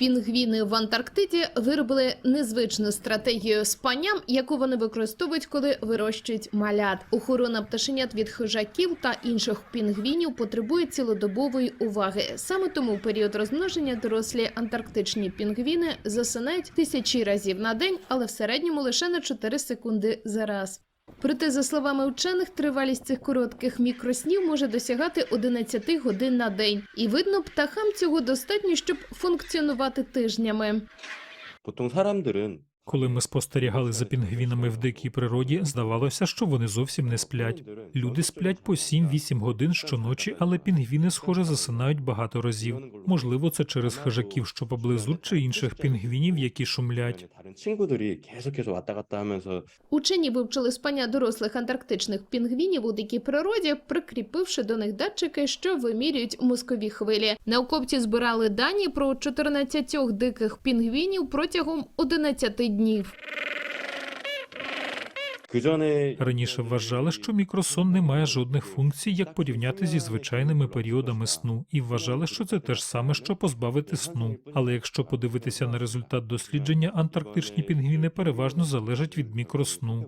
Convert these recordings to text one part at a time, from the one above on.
Пінгвіни в Антарктиді виробили незвичну стратегію спання, яку вони використовують, коли вирощують малят. Охорона пташенят від хижаків та інших пінгвінів потребує цілодобової уваги. Саме тому в період розмноження дорослі антарктичні пінгвіни засинають тисячі разів на день, але в середньому лише на 4 секунди за раз. Проте, за словами учених, тривалість цих коротких мікроснів може досягати 11 годин на день, і видно, птахам цього достатньо, щоб функціонувати тижнями. Коли ми спостерігали за пінгвінами в дикій природі, здавалося, що вони зовсім не сплять. Люди сплять по 7-8 годин щоночі, але пінгвіни, схоже, засинають багато разів. Можливо, це через хижаків, що поблизу, чи інших пінгвінів, які шумлять. 다른 친구들이 계속해서 왔다 갔다 하면서 Учені вивчили спання дорослих антарктичних пінгвінів у дикій природі, прикріпивши до них датчики, що вимірюють мозкові хвилі. Науковці збирали дані про 14 диких пінгвінів протягом 11 днів. Раніше вважали, що мікросон не має жодних функцій, як порівняти зі звичайними періодами сну, і вважали, що це те ж саме, що позбавити сну. Але якщо подивитися на результат дослідження, антарктичні пінгвіни переважно залежать від мікросну.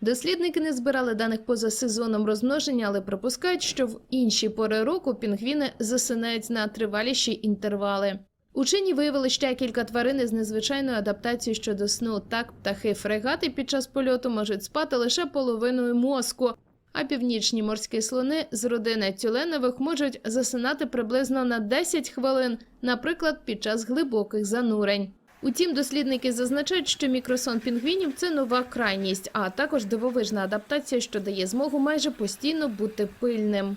Дослідники не збирали даних поза сезоном розмноження, але припускають, що в інші пори року пінгвіни засинають на триваліші інтервали. Учені виявили ще кілька тварин із незвичайною адаптацією щодо сну. Так, птахи фрегати під час польоту можуть спати лише половиною мозку, а північні морські слони з родини тюленових можуть засинати приблизно на 10 хвилин, наприклад, під час глибоких занурень. Утім, дослідники зазначають, що мікросон пінгвінів це нова крайність, а також дивовижна адаптація, що дає змогу майже постійно бути пильним.